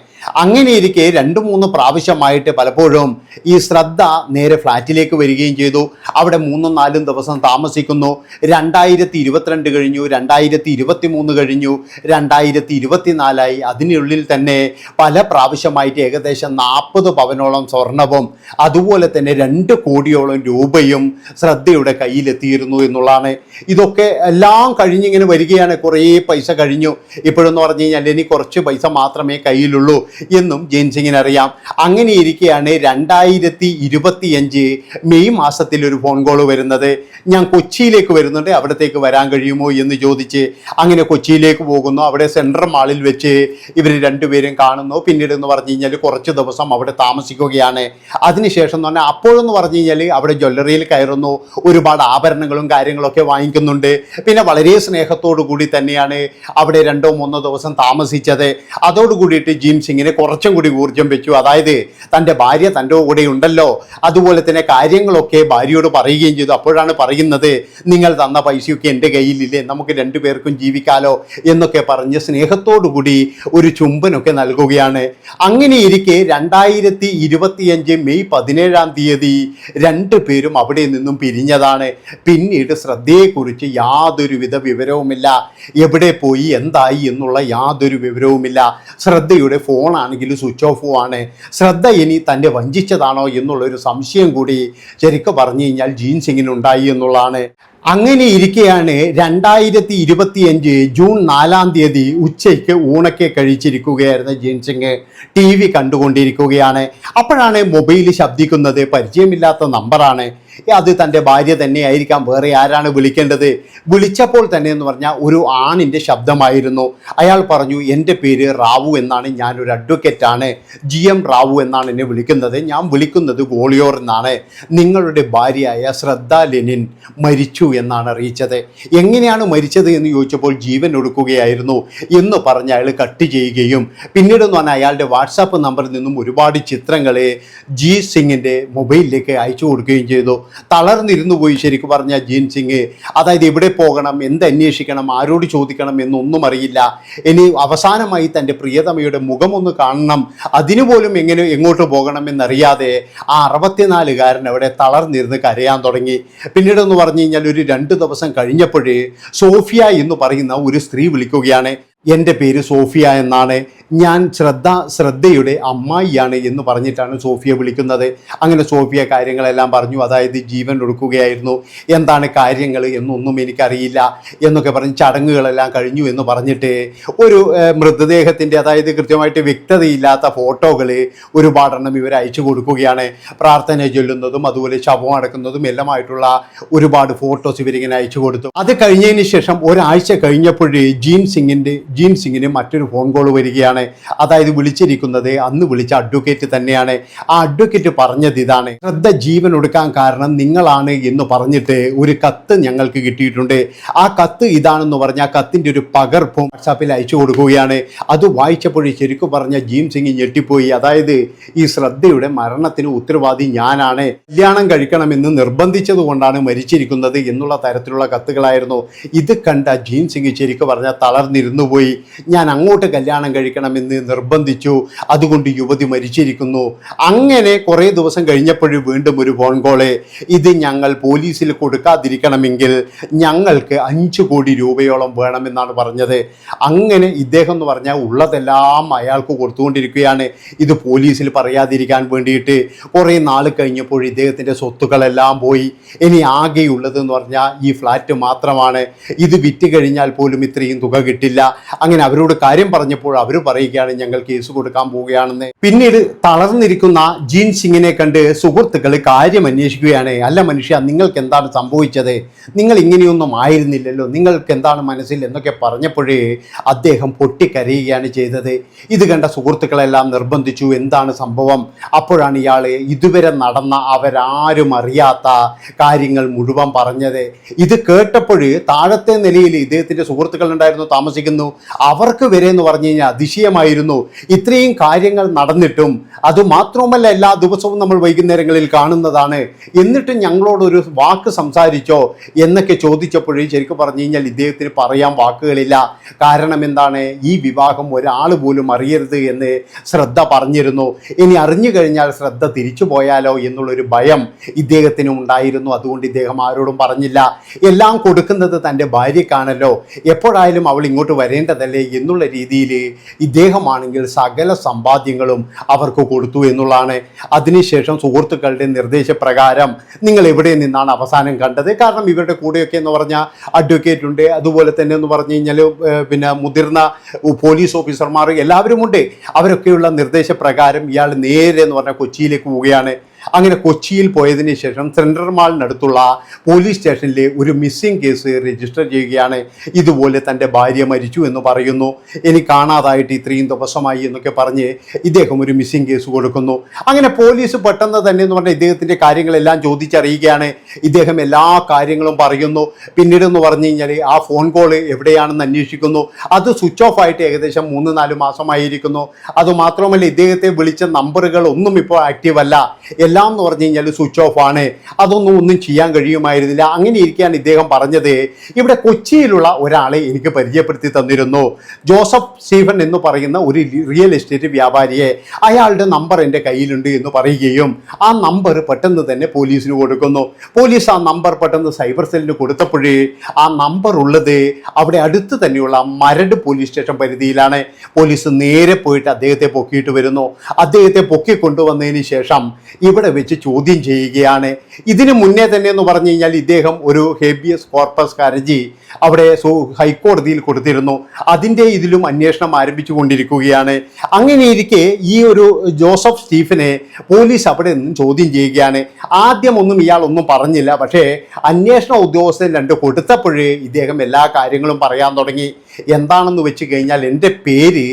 അങ്ങനെ ഇരിക്കെ രണ്ട് മൂന്ന് പ്രാവശ്യമായിട്ട് പലപ്പോഴും ഈ ശ്രദ്ധ നേരെ ഫ്ലാറ്റിലേക്ക് വരികയും ചെയ്തു. അവിടെ മൂന്നും നാലും ദിവസം താമസിക്കുന്നു. രണ്ടായിരത്തി ഇരുപത്തിരണ്ട് കഴിഞ്ഞു രണ്ടായിരത്തി ഇരുപത്തി മൂന്ന് കഴിഞ്ഞു രണ്ടായിരത്തി ഇരുപത്തിനാലായി അതിനുള്ളിൽ തന്നെ പല പ്രാവശ്യമായിട്ട് ഏകദേശം നാൽപ്പത് പവനോളം സ്വർണവും അതുപോലെ തന്നെ രണ്ട് കോടിയോളം രൂപയും ശ്രദ്ധയുടെ കയ്യിലെത്തിയിരുന്നു എന്നുള്ളതാണ്. ഇതൊക്കെ എല്ലാം കഴിഞ്ഞിങ്ങനെ വരികയാണ്. കുറേ പൈസ കഴിഞ്ഞു. ഇപ്പോഴെന്ന് പറഞ്ഞു കഴിഞ്ഞാൽ ഇനി കുറച്ച് പൈസ മാത്രമേ കയ്യിലുള്ളൂ എന്നും ജെയിൻസിങ്ങിന് അറിയാം. അങ്ങനെ ഇരിക്കെയാണ് രണ്ടായിരത്തി ഇരുപത്തിയഞ്ച് മെയ് മാസത്തിൽ ഒരു ഫോൺ കോൾ വരുന്നത്. ഞാൻ കൊച്ചിയിലേക്ക് വരുന്നുണ്ട്. അവിടത്തേക്ക് വരാൻ കഴിയുമോ എന്ന് ചോദിച്ച് അങ്ങനെ കൊച്ചിയിലേക്ക് പോകുന്നു. അവിടെ സെൻട്രൽ മാളിൽ വെച്ച് ഇവർ രണ്ടുപേരും കാണുന്നു. പിന്നീട് എന്ന് പറഞ്ഞു കഴിഞ്ഞാൽ കുറച്ച് ദിവസം അവിടെ താമസിക്കുകയാണ്. അതിനുശേഷം എന്ന് പറഞ്ഞാൽ അപ്പോഴെന്ന് പറഞ്ഞു കഴിഞ്ഞാൽ അവിടെ ജ്വല്ലറിയിൽ കയറുന്നു. ഒരുപാട് ആഭരണങ്ങളും കാര്യങ്ങളൊക്കെ വാങ്ങിക്കുന്നുണ്ട്. പിന്നെ വളരെ സ്നേഹത്തോടു കൂടി തന്നെയാണ് അവിടെ രണ്ടോ മൂന്നോ ദിവസം താമസിച്ചത്. അതോടുകൂടിയിട്ട് ജിം സിംഗിന് കുറച്ചും കൂടി ഊർജം വെച്ചു. അതായത് തന്റെ ഭാര്യ തന്റെ കൂടെ ഉണ്ടല്ലോ. അതുപോലെ തന്നെ കാര്യങ്ങളൊക്കെ ഭാര്യയോട് പറയുകയും ചെയ്തു. അപ്പോഴാണ് പറയുന്നത് നിങ്ങൾ തന്ന പൈസയൊക്കെ എന്റെ കയ്യിലില്ലേ? നമുക്ക് രണ്ടുപേർക്കും ജീവിക്കാലോ എന്നൊക്കെ പറഞ്ഞ് സ്നേഹത്തോടുകൂടി ഒരു ചുംബനൊക്കെ നൽകുകയാണ്. അങ്ങനെ ഇരിക്കെ രണ്ടായിരത്തി ഇരുപത്തിയഞ്ച് മെയ് പതിനേഴാം തീയതി രണ്ടു പേരും അവിടെ നിന്നും പിരിഞ്ഞതാണ്. പിന്നീട് ശ്രദ്ധയെക്കുറിച്ച് യാതൊരുവിധ വിവരവുമില്ല. എവിടെ പോയി എന്തായി എന്നുള്ള യാതൊരു വിവരവുമില്ല. ശ്രദ്ധയുടെ ഫോണാണെങ്കിൽ സ്വിച്ച് ഓഫും ആണ്. ശ്രദ്ധ ഇനി തന്നെ വഞ്ചിച്ചതാണോ എന്നുള്ളൊരു സംശയം കൂടി ശരിക്കും പറഞ്ഞു കഴിഞ്ഞാൽ ജീൻ സിംഗിനുണ്ടായി എന്നുള്ളതാണ്. അങ്ങനെ ഇരിക്കെയാണ് രണ്ടായിരത്തി ഇരുപത്തിയഞ്ച് ജൂൺ നാലാം തീയതി ഉച്ചയ്ക്ക് ഊണൊക്കെ കഴിച്ചിരിക്കുകയായിരുന്ന ജീൻസിങ് ടി വി കണ്ടുകൊണ്ടിരിക്കുകയാണ്. അപ്പോഴാണ് മൊബൈൽ ശബ്ദിക്കുന്നത് പരിചയമില്ലാത്ത നമ്പറാണ്. അത് തന്റെ ഭാര്യ തന്നെയായിരിക്കാം. വേറെ ആരാണ് വിളിക്കേണ്ടത്? വിളിച്ചപ്പോൾ തന്നെ എന്ന് പറഞ്ഞാൽ ഒരു ആണിന്റെ ശബ്ദമായിരുന്നു. അയാൾ പറഞ്ഞു എന്റെ പേര് റാവു എന്നാണ്. ഞാനൊരു അഡ്വക്കേറ്റാണ് ജി എം റാവു എന്നാണ് എന്നെ വിളിക്കുന്നത്. ഞാൻ വിളിക്കുന്നത് ഗോളിയോർ എന്നാണ്. നിങ്ങളുടെ ഭാര്യയായ ശ്രദ്ധ ലെനിൻ മരിച്ചു എന്നാണ് അറിയിച്ചത്. എങ്ങനെയാണ് മരിച്ചത് എന്ന് ചോദിച്ചപ്പോൾ ജീവൻ ഒടുക്കുകയായിരുന്നു എന്ന് പറഞ്ഞ് അയാൾ കട്ട് ചെയ്യുകയും പിന്നീട് എന്ന് പറഞ്ഞാൽ അയാളുടെ വാട്സാപ്പ് നമ്പറിൽ നിന്നും ഒരുപാട് ചിത്രങ്ങളെ ജി സിംഗിന്റെ മൊബൈലിലേക്ക് അയച്ചു കൊടുക്കുകയും ചെയ്തു. തളർന്നിരുന്നു പോയി ശരിക്കും പറഞ്ഞാൽ ജീൻ സിംഗ്. അതായത് എവിടെ പോകണം എന്ത് അന്വേഷിക്കണം ആരോട് ചോദിക്കണം എന്നൊന്നും അറിയില്ല. ഇനി അവസാനമായി തന്റെ പ്രിയതമയുടെ മുഖമൊന്ന് കാണണം. അതിനുപോലും എങ്ങനെ എങ്ങോട്ട് പോകണം എന്നറിയാതെ ആ അറുപത്തിനാലുകാരൻ അവിടെ തളർന്നിരുന്ന് കരയാൻ തുടങ്ങി. പിന്നീട് എന്ന് പറഞ്ഞു കഴിഞ്ഞാൽ ഒരു രണ്ട് ദിവസം കഴിഞ്ഞപ്പോഴേ സോഫിയ എന്ന് പറയുന്ന ഒരു സ്ത്രീ വിളിക്കുകയാണ്. എന്റെ പേര് സോഫിയ എന്നാണ്. ഞാൻ ശ്രദ്ധ ശ്രദ്ധയുടെ അമ്മായിയാണ് എന്ന് പറഞ്ഞിട്ടാണ് സോഫിയ വിളിക്കുന്നത്. അങ്ങനെ സോഫിയ കാര്യങ്ങളെല്ലാം പറഞ്ഞു. അതായത് ജീവൻ ഒടുക്കുകയായിരുന്നു. എന്താണ് കാര്യങ്ങൾ എന്നൊന്നും എനിക്കറിയില്ല എന്നൊക്കെ പറഞ്ഞ് ചടങ്ങുകളെല്ലാം കഴിഞ്ഞു എന്ന് പറഞ്ഞിട്ട് ഒരു മൃതദേഹത്തിന്റെ അതായത് കൃത്യമായിട്ട് വ്യക്തതയില്ലാത്ത ഫോട്ടോകൾ ഒരുപാടെണ്ണം ഇവർ അയച്ചു കൊടുക്കുകയാണ്. പ്രാർത്ഥന ചൊല്ലുന്നതും അതുപോലെ ശവം അടക്കുന്നതും എല്ലാമായിട്ടുള്ള ഒരുപാട് ഫോട്ടോസ് ഇവരിങ്ങനെ അയച്ചു കൊടുത്തു. അത് കഴിഞ്ഞതിന് ശേഷം ഒരാഴ്ച കഴിഞ്ഞപ്പോഴേ ജീൻ സിംഗിന്റെ ജീൻ സിംഗിന് മറ്റൊരു ഫോൺ കോൾ വരികയാണ്. അതായത് വിളിച്ചിരിക്കുന്നത് അന്ന് വിളിച്ച അഡ്വക്കേറ്റ് തന്നെയാണ്. ആ അഡ്വക്കേറ്റ് പറഞ്ഞത് ഇതാണ്. ശ്രദ്ധ ജീവൻ ഒടുക്കാൻ കാരണം നിങ്ങളാണ് എന്ന് പറഞ്ഞിട്ട് ഒരു കത്ത് ഞങ്ങൾക്ക് കിട്ടിയിട്ടുണ്ട്. ആ കത്ത് ഇതാണെന്ന് പറഞ്ഞ ആ കത്തിന്റെ ഒരു പകർപ്പും വാട്സാപ്പിൽ അയച്ചു കൊടുക്കുകയാണ്. അത് വായിച്ചപ്പോഴേ ശരിക്കും പറഞ്ഞ ജീം സിംഗ് ഞെട്ടിപ്പോയി. അതായത് ഈ ശ്രദ്ധയുടെ മരണത്തിന് ഉത്തരവാദി ഞാനാണ്. കല്യാണം കഴിക്കണമെന്ന് നിർബന്ധിച്ചത് കൊണ്ടാണ് മരിച്ചിരിക്കുന്നത് എന്നുള്ള തരത്തിലുള്ള കത്തുകളായിരുന്നു. ഇത് കണ്ട ജീൻ സിംഗ് ശരിക്കും പറഞ്ഞാൽ തളർന്നിരുന്നു പോയി. ഞാൻ അങ്ങോട്ട് കല്യാണം കഴിക്കണമെന്ന് നിർബന്ധിച്ചു. അതുകൊണ്ട് യുവതി മരിച്ചിരിക്കുന്നു. അങ്ങനെ കുറേ ദിവസം കഴിഞ്ഞപ്പോഴും വീണ്ടും ഒരു ഫോൺ കോൾ ഇത് ഞങ്ങൾ പോലീസിൽ കൊടുക്കാതിരിക്കണമെങ്കിൽ ഞങ്ങൾക്ക് അഞ്ച് കോടി രൂപയോളം വേണമെന്നാണ് പറഞ്ഞത്. അങ്ങനെ ഇദ്ദേഹം എന്ന് പറഞ്ഞാൽ ഉള്ളതെല്ലാം അയാൾക്ക് കൊടുത്തുകൊണ്ടിരിക്കുകയാണ്. ഇത് പോലീസിൽ പറയാതിരിക്കാൻ വേണ്ടിയിട്ട് കുറേ നാൾ കഴിഞ്ഞപ്പോൾ ഇദ്ദേഹത്തിന്റെ സ്വത്തുക്കളെല്ലാം പോയി. ഇനി ആകെയുള്ളത് എന്ന് പറഞ്ഞാൽ ഈ ഫ്ലാറ്റ് മാത്രമാണ്. ഇത് വിറ്റ് കഴിഞ്ഞാൽ പോലും ഇത്രയും തുക കിട്ടില്ല. അങ്ങനെ അവരോട് കാര്യം പറഞ്ഞപ്പോൾ അവർ പറയുകയാണ് ഞങ്ങൾ കേസ് കൊടുക്കാൻ പോവുകയാണെന്ന്. പിന്നീട് തളർന്നിരിക്കുന്ന ജീൻ സിംഗിനെ കണ്ട് സുഹൃത്തുക്കൾ കാര്യം അന്വേഷിക്കുകയാണ്. അല്ല മനുഷ്യ നിങ്ങൾക്ക് എന്താണ് സംഭവിച്ചത്? നിങ്ങൾ ഇങ്ങനെയൊന്നും ആയിരുന്നില്ലല്ലോ. നിങ്ങൾക്ക് എന്താണ് മനസ്സിൽ എന്നൊക്കെ പറഞ്ഞപ്പോഴേ അദ്ദേഹം പൊട്ടിക്കരയുകയാണ് ചെയ്തത്. ഇത് കണ്ട സുഹൃത്തുക്കളെല്ലാം നിർബന്ധിച്ചു. എന്താണ് സംഭവം? അപ്പോഴാണ് ഇയാൾ ഇതുവരെ നടന്ന അവരാരും അറിയാത്ത കാര്യങ്ങൾ മുഴുവൻ പറഞ്ഞത്. ഇത് കേട്ടപ്പോൾ താഴത്തെ നിലയിൽ ഇദ്ദേഹത്തിന്റെ സുഹൃത്തുക്കൾ ഉണ്ടായിരുന്നു താമസിക്കുന്നു. അവർക്ക് വരെ എന്ന് പറഞ്ഞു കഴിഞ്ഞാൽ അതിശയമായിരുന്നു ഇത്രയും കാര്യങ്ങൾ നടന്നിട്ടും അതുമാത്രവുമല്ല എല്ലാ ദിവസവും നമ്മൾ വൈകുന്നേരങ്ങളിൽ കാണുന്നതാണ്. എന്നിട്ടും ഞങ്ങളോടൊരു വാക്ക് സംസാരിച്ചോ എന്നൊക്കെ ചോദിച്ചപ്പോഴേ ശരിക്കും പറഞ്ഞു കഴിഞ്ഞാൽ ഇദ്ദേഹത്തിന് പറയാൻ വാക്കുകളില്ല. കാരണം എന്താണ്? ഈ വിവാഹം ഒരാൾ പോലും അറിയരുത് എന്ന് ശ്രദ്ധ പറഞ്ഞിരുന്നു. ഇനി അറിഞ്ഞു കഴിഞ്ഞാൽ ശ്രദ്ധ തിരിച്ചു പോയാലോ എന്നുള്ളൊരു ഭയം ഇദ്ദേഹത്തിന് ഉണ്ടായിരുന്നു. അതുകൊണ്ട് ഇദ്ദേഹം ആരോടും പറഞ്ഞില്ല. എല്ലാം കൊടുക്കുന്നത് തന്റെ ഭാര്യക്കാണല്ലോ എപ്പോഴായാലും അവൾ ഇങ്ങോട്ട് വരേണ്ടതല്ലേ എന്നുള്ള രീതിയിൽ ഇദ്ദേഹമാണെങ്കിൽ സകല സമ്പാദ്യങ്ങളും അവർക്ക് കൊടുത്തു എന്നുള്ളതാണ്. അതിനുശേഷം സുഹൃത്തുക്കളുടെ നിർദ്ദേശപ്രകാരം നിങ്ങൾ എവിടെ നിന്നാണ് അവസാനം കണ്ടത്? കാരണം ഇവരുടെ കൂടെയൊക്കെ എന്ന് പറഞ്ഞാൽ അഡ്വക്കേറ്റ് ഉണ്ട്. അതുപോലെ തന്നെ എന്ന് പറഞ്ഞു കഴിഞ്ഞാൽ പിന്നെ മുതിർന്ന പോലീസ് ഓഫീസർമാർ എല്ലാവരും ഉണ്ട്. അവരൊക്കെയുള്ള നിർദ്ദേശപ്രകാരം ഇയാൾ നേരെ എന്ന് പറഞ്ഞാൽ കൊച്ചിയിലേക്ക് പോവുകയാണ്. അങ്ങനെ കൊച്ചിയിൽ പോയതിന് ശേഷം സെൻട്രൽ മാളിനടുത്തുള്ള പോലീസ് സ്റ്റേഷനിൽ ഒരു മിസ്സിംഗ് കേസ് രജിസ്റ്റർ ചെയ്യുകയാണ്. ഇതുപോലെ തന്റെ ഭാര്യ മരിച്ചു എന്ന് പറയുന്നു. ഇനി കാണാതായിട്ട് ഇത്രയും ദിവസമായി എന്നൊക്കെ പറഞ്ഞ് ഇദ്ദേഹം ഒരു മിസ്സിംഗ് കേസ് കൊടുക്കുന്നു. അങ്ങനെ പോലീസ് പെട്ടെന്ന് തന്നെ എന്ന് പറഞ്ഞാൽ ഇദ്ദേഹത്തിന്റെ കാര്യങ്ങളെല്ലാം ചോദിച്ചറിയുകയാണ്. ഇദ്ദേഹം എല്ലാ കാര്യങ്ങളും പറയുന്നു. പിന്നീട് എന്ന് പറഞ്ഞു കഴിഞ്ഞാൽ ആ ഫോൺ കോൾ എവിടെയാണെന്ന് അന്വേഷിക്കുന്നു. അത് സ്വിച്ച് ഓഫ് ആയിട്ട് ഏകദേശം മൂന്ന് നാല് മാസമായിരിക്കുന്നു. അതുമാത്രമല്ല ഇദ്ദേഹത്തെ വിളിച്ച നമ്പറുകൾ ഒന്നും ഇപ്പോൾ ആക്റ്റീവ് അല്ല. എല്ലാം എന്ന് പറഞ്ഞു കഴിഞ്ഞാൽ സ്വിച്ച് ഓഫ് ആണ്. അതൊന്നും ഒന്നും ചെയ്യാൻ കഴിയുമായിരുന്നില്ല. അങ്ങനെ ഇരിക്കുകയാണ് ഇദ്ദേഹം പറഞ്ഞത്. ഇവിടെ കൊച്ചിയിലുള്ള ഒരാളെ എനിക്ക് പരിചയപ്പെടുത്തി തന്നിരുന്നു. ജോസഫ് സ്റ്റീഫൻ എന്ന് പറയുന്ന ഒരു റിയൽ എസ്റ്റേറ്റ് വ്യാപാരിയെ. അയാളുടെ നമ്പർ എന്റെ കയ്യിലുണ്ട് എന്ന് പറയുകയും ആ നമ്പർ പെട്ടെന്ന് തന്നെ പോലീസിന് കൊടുക്കുന്നു. പോലീസ് ആ നമ്പർ പെട്ടെന്ന് സൈബർ സെല്ലിന് കൊടുത്തപ്പോഴേ ആ നമ്പർ ഉള്ളത് അവിടെ അടുത്ത് തന്നെയുള്ള മരട് പോലീസ് സ്റ്റേഷൻ പരിധിയിലാണ്. പോലീസ് നേരെ പോയിട്ട് അദ്ദേഹത്തെ പൊക്കിയിട്ട് വരുന്നു. അദ്ദേഹത്തെ പൊക്കി കൊണ്ടുവന്നതിന് ശേഷം ഇവിടെ അവിടെ വെച്ച് ചോദ്യം ചെയ്യുകയാണ്. ഇതിനു മുന്നേ തന്നെ എന്ന് പറഞ്ഞു കഴിഞ്ഞാൽ ഇദ്ദേഹം ഒരു ഹേബിയസ് കോർപ്പസ് ഹർജി അവിടെ ഹൈക്കോടതിയിൽ കൊടുത്തിരുന്നു. അതിന്റെ ഇതിലും അന്വേഷണം ആരംഭിച്ചു കൊണ്ടിരിക്കുകയാണ് അങ്ങനെ ഇരിക്കെ ഈ ഒരു ജോസഫ് സ്റ്റീഫനെ പോലീസ് അവിടെ നിന്നും ചോദ്യം ചെയ്യുകയാണ്. ആദ്യം ഒന്നും ഇയാൾ ഒന്നും പറഞ്ഞില്ല. പക്ഷേ അന്വേഷണ ഉദ്യോഗസ്ഥൻ രണ്ട് കൊടുത്തപ്പോഴേ ഇദ്ദേഹം എല്ലാ കാര്യങ്ങളും പറയാൻ തുടങ്ങി. എന്താണെന്ന് വെച്ച് കഴിഞ്ഞാൽ എന്റെ പേര്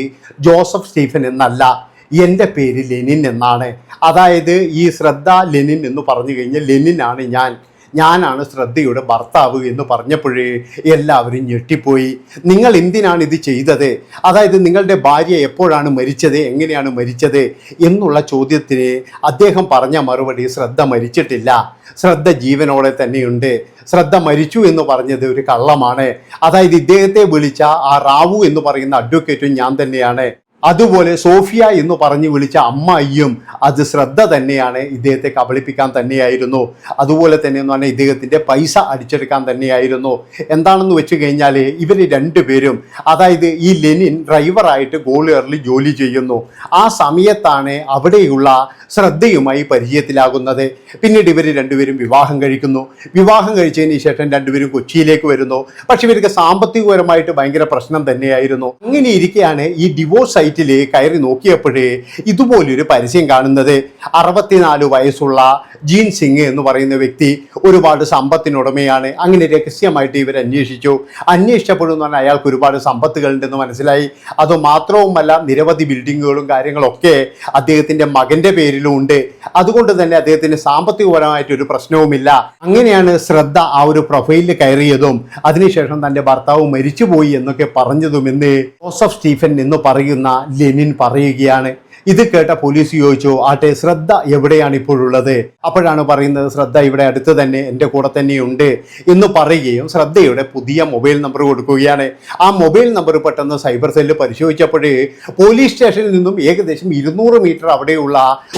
ജോസഫ് സ്റ്റീഫൻ എന്നല്ല. എന്റെ പേര് ലെനിൻ എന്നാണ്. അതായത് ഈ ശ്രദ്ധ ലെനിൻ എന്ന് പറഞ്ഞു കഴിഞ്ഞാൽ ലെനിനാണ് ഞാൻ. ഞാനാണ് ശ്രദ്ധയുടെ ഭർത്താവ് എന്ന് പറഞ്ഞപ്പോഴേ എല്ലാവരും ഞെട്ടിപ്പോയി. നിങ്ങൾ എന്തിനാണ് ഇത് ചെയ്തത്? അതായത് നിങ്ങളുടെ ഭാര്യ എപ്പോഴാണ് മരിച്ചത്? എങ്ങനെയാണ് മരിച്ചത്? എന്നുള്ള ചോദ്യത്തിന് അദ്ദേഹം പറഞ്ഞ മറുപടി ശ്രദ്ധ മരിച്ചിട്ടില്ല. ശ്രദ്ധ ജീവനോടെ തന്നെയുണ്ട്. ശ്രദ്ധ മരിച്ചു എന്ന് പറഞ്ഞത് ഒരു കള്ളമാണ്. അതായത് ഇദ്ദേഹത്തെ വിളിച്ച ആ റാവു എന്ന് പറയുന്ന അഡ്വക്കേറ്റും ഞാൻ തന്നെയാണ്. അതുപോലെ സോഫിയ എന്ന് പറഞ്ഞു വിളിച്ച അമ്മായിയും അത് ശ്രദ്ധ തന്നെയാണ് ഇദ്ദേഹത്തെ കബളിപ്പിക്കാൻ തന്നെയായിരുന്നു. അതുപോലെ തന്നെ എന്ന് പറഞ്ഞാൽ ഇദ്ദേഹത്തിന്റെ പൈസ അടിച്ചെടുക്കാൻ തന്നെയായിരുന്നു. എന്താണെന്ന് വെച്ച് കഴിഞ്ഞാൽ ഇവർ രണ്ടുപേരും അതായത് ഈ ലെനിൻ ഡ്രൈവറായിട്ട് ഗോളിയറിൽ ജോലി ചെയ്യുന്നു. ആ സമയത്താണ് അവിടെയുള്ള ശ്രദ്ധയുമായി പരിചയത്തിലാകുന്നത്. പിന്നീട് ഇവർ രണ്ടുപേരും വിവാഹം കഴിക്കുന്നു. വിവാഹം കഴിച്ചതിന് ശേഷം രണ്ടുപേരും കൊച്ചിയിലേക്ക് വരുന്നു. പക്ഷെ ഇവർക്ക് സാമ്പത്തികപരമായിട്ട് ഭയങ്കര പ്രശ്നം തന്നെയായിരുന്നു. അങ്ങനെ ഇരിക്കെയാണ് ഈ ഡിവോഴ്സ് സൈറ്റിൽ കയറി നോക്കിയപ്പോഴേ ഇതുപോലൊരു പരസ്യം കാണുന്നത് അറുപത്തിനാല് വയസ്സുള്ള ജീൻ സിംഗ് എന്ന് പറയുന്ന വ്യക്തി ഒരുപാട് സമ്പത്തിനുടമയാണ്. അങ്ങനെ രഹസ്യമായിട്ട് ഇവർ അന്വേഷിച്ചു. അന്വേഷിച്ചപ്പോഴെന്ന് പറഞ്ഞാൽ അയാൾക്ക് ഒരുപാട് സമ്പത്തുകളുണ്ടെന്ന് മനസ്സിലായി. അത് മാത്രവുമല്ല നിരവധി ബിൽഡിങ്ങുകളും കാര്യങ്ങളൊക്കെ അദ്ദേഹത്തിന്റെ മകന്റെ പേരിലും ഉണ്ട്. അതുകൊണ്ട് തന്നെ അദ്ദേഹത്തിന് സാമ്പത്തികപരമായിട്ട് ഒരു പ്രശ്നവുമില്ല. അങ്ങനെയാണ് ശ്രദ്ധ ആ ഒരു പ്രൊഫൈലിൽ കയറിയതും അതിനുശേഷം തന്റെ ഭർത്താവ് മരിച്ചുപോയി എന്നൊക്കെ പറഞ്ഞതും എന്ന് ജോസഫ് സ്റ്റീഫൻ എന്ന് പറയുന്ന ലെനിൻ പറയുകയാണ്. ഇത് കേട്ട പോലീസ് ചോദിച്ചു ആട്ടെ ശ്രദ്ധ എവിടെയാണ് ഇപ്പോഴുള്ളത്? അപ്പോഴാണ് പറയുന്നത് ശ്രദ്ധ ഇവിടെ അടുത്ത് തന്നെ എന്റെ കൂടെ തന്നെയുണ്ട് എന്ന് പറയുകയും ശ്രദ്ധയുടെ പുതിയ മൊബൈൽ നമ്പർ കൊടുക്കുകയാണ്. ആ മൊബൈൽ നമ്പർ പെട്ടെന്ന് സൈബർ സെല്ല് പരിശോധിച്ചപ്പോഴേ പോലീസ് സ്റ്റേഷനിൽ നിന്നും ഏകദേശം ഇരുന്നൂറ് മീറ്റർ അവിടെയുള്ള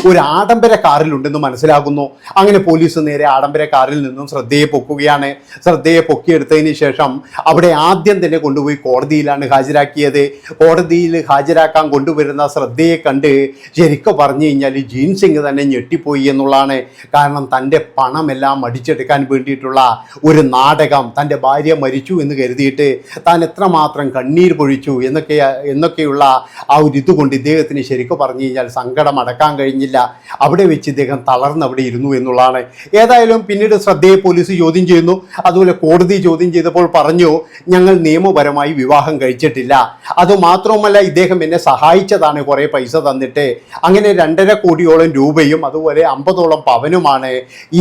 ഒരു ആഡംബര കാറിലുണ്ടെന്ന് മനസ്സിലാകുന്നു. അങ്ങനെ പോലീസ് നേരെ ആഡംബര കാറിൽ നിന്നും ശ്രദ്ധയെ പൊക്കുകയാണ്. ശ്രദ്ധയെ പൊക്കിയെടുത്തതിന് ശേഷം അവിടെ ആദ്യം തന്നെ കൊണ്ടുപോയി കോടതിയിലാണ് ഹാജരാക്കിയത്. കോടതിയിൽ ഹാജരാക്കാൻ കൊണ്ടുവരുന്ന ശ്രദ്ധയെ കണ്ട് ശരിക്കും പറഞ്ഞു കഴിഞ്ഞാൽ ജീൻ സിംഗ് തന്നെ ഞെട്ടിപ്പോയി എന്നുള്ളതാണ്. കാരണം തന്റെ പണമെല്ലാം അടിച്ചെടുക്കാൻ വേണ്ടിയിട്ടുള്ള ഒരു നാടകം തന്റെ ഭാര്യ മരിച്ചു എന്ന് കരുതിയിട്ട് താൻ എത്രമാത്രം കണ്ണീർ പൊഴിച്ചു എന്നൊക്കെ എന്നൊക്കെയുള്ള ആ ഒരു ഇതുകൊണ്ട് ഇദ്ദേഹത്തിന് ശരിക്കും പറഞ്ഞു കഴിഞ്ഞാൽ സങ്കടം അടക്കാൻ കഴിഞ്ഞില്ല. അവിടെ വെച്ച് ഇദ്ദേഹം തളർന്ന് അവിടെ ഇരുന്നു എന്നുള്ളതാണ്. ഏതായാലും പിന്നീട് ശ്രദ്ധയെ പോലീസ് ചോദ്യം ചെയ്യുന്നു. അതുപോലെ കോടതി ചോദ്യം ചെയ്തപ്പോൾ പറഞ്ഞു ഞങ്ങൾ നിയമപരമായി വിവാഹം കഴിച്ചിട്ടില്ല. അതുമാത്രവുമല്ല ഇദ്ദേഹം എന്നെ സഹായിച്ചതാണ് കുറേ പൈസ തന്നിട്ട്. അങ്ങനെ രണ്ടര കോടിയോളം രൂപയും അതുപോലെ അമ്പതോളം പവനുമാണ്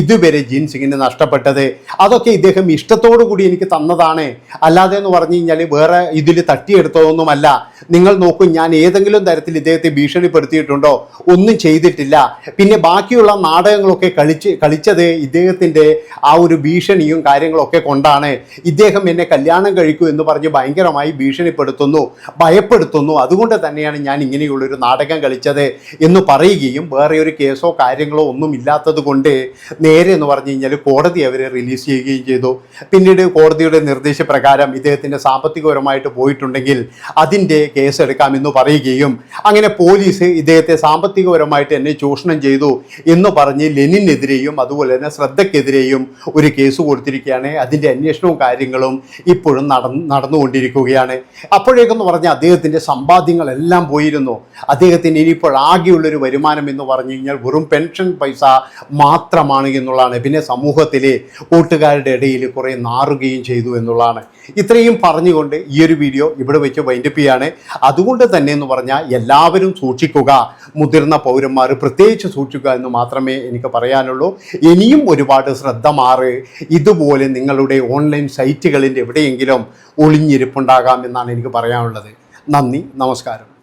ഇതുവരെ ജിൻസിങ്ങിന് നഷ്ടപ്പെട്ടത്. അതൊക്കെ ഇദ്ദേഹം ഇഷ്ടത്തോടു കൂടി എനിക്ക് തന്നതാണ്. അല്ലാതെ എന്ന് പറഞ്ഞു കഴിഞ്ഞാൽ വേറെ ഇതിൽ തട്ടിയെടുത്തതൊന്നുമല്ല. നിങ്ങൾ നോക്കൂ ഞാൻ ഏതെങ്കിലും തരത്തിൽ ഇദ്ദേഹത്തെ ഭീഷണിപ്പെടുത്തിയിട്ടുണ്ടോ? ഒന്നും ചെയ്തിട്ടില്ല. പിന്നെ ബാക്കിയുള്ള നാടകങ്ങളൊക്കെ കളിച്ച് കളിച്ചത് ഇദ്ദേഹത്തിന്റെ ആ ഒരു ഭീഷണിയും കാര്യങ്ങളൊക്കെ കൊണ്ടാണ്. ഇദ്ദേഹം എന്നെ കല്യാണം കഴിക്കൂ എന്ന് പറഞ്ഞ് ഭയങ്കരമായി ഭീഷണിപ്പെടുത്തുന്നു ഭയപ്പെടുത്തുന്നു. അതുകൊണ്ട് തന്നെയാണ് ഞാൻ ഇങ്ങനെയുള്ളൊരു നാടകം കളിച്ചത് എന്ന് പറയുകയും വേറെ ഒരു കേസോ കാര്യങ്ങളോ ഒന്നും ഇല്ലാത്തത് കൊണ്ട് നേരെ എന്ന് പറഞ്ഞു കഴിഞ്ഞാൽ കോടതി അവരെ റിലീസ് ചെയ്യുകയും ചെയ്തു. പിന്നീട് കോടതിയുടെ നിർദ്ദേശപ്രകാരം ഇദ്ദേഹത്തിന്റെ സാമ്പത്തികപരമായിട്ട് പോയിട്ടുണ്ടെങ്കിൽ അതിന്റെ കേസ് എടുക്കാമെന്ന് പറയുകയും അങ്ങനെ പോലീസ് ഇദ്ദേഹത്തെ സാമ്പത്തികപരമായിട്ട് എന്നെ ചൂഷണം ചെയ്തു എന്ന് പറഞ്ഞ് ലെനിനെതിരെയും അതുപോലെ തന്നെ ശ്രദ്ധയ്ക്കെതിരെയും ഒരു കേസ് കൊടുത്തിരിക്കുകയാണ്. അതിന്റെ അന്വേഷണവും കാര്യങ്ങളും ഇപ്പോഴും നടന്ന് നടന്നുകൊണ്ടിരിക്കുകയാണ്. അപ്പോഴേക്കെന്ന് പറഞ്ഞാൽ അദ്ദേഹത്തിന്റെ സമ്പാദ്യങ്ങളെല്ലാം പോയിരുന്നു. അദ്ദേഹത്തിന് ഇനിയിപ്പോൾ ആകെയുള്ളൊരു വരുമാനം എന്ന് പറഞ്ഞു കഴിഞ്ഞാൽ വെറും പെൻഷൻ പൈസ മാത്രമാണ് എന്നുള്ളതാണ്. പിന്നെ സമൂഹത്തിലെ കൂട്ടുകാരുടെ ഇടയിൽ കുറേ നാറുകയും ചെയ്തു എന്നുള്ളതാണ്. ഇത്രയും പറഞ്ഞുകൊണ്ട് ഈ ഒരു വീഡിയോ ഇവിടെ വെച്ച് വൈൻഡപ്പ് ചെയ്യാണ് അതുകൊണ്ട് തന്നെ എന്ന് പറഞ്ഞാൽ എല്ലാവരും സൂക്ഷിക്കുക. മുതിർന്ന പൗരന്മാർ പ്രത്യേകിച്ച് സൂക്ഷിക്കുക എന്ന് മാത്രമേ എനിക്ക് പറയാനുള്ളൂ. ഇനിയും ഒരുപാട് ശ്രദ്ധ മാറ്. ഇതുപോലെ നിങ്ങളുടെ ഓൺലൈൻ സൈറ്റുകളിന്റെ എവിടെയെങ്കിലും ഒളിഞ്ഞിരിപ്പുണ്ടാകാം എന്നാണ് എനിക്ക് പറയാനുള്ളത്. നന്ദി നമസ്കാരം.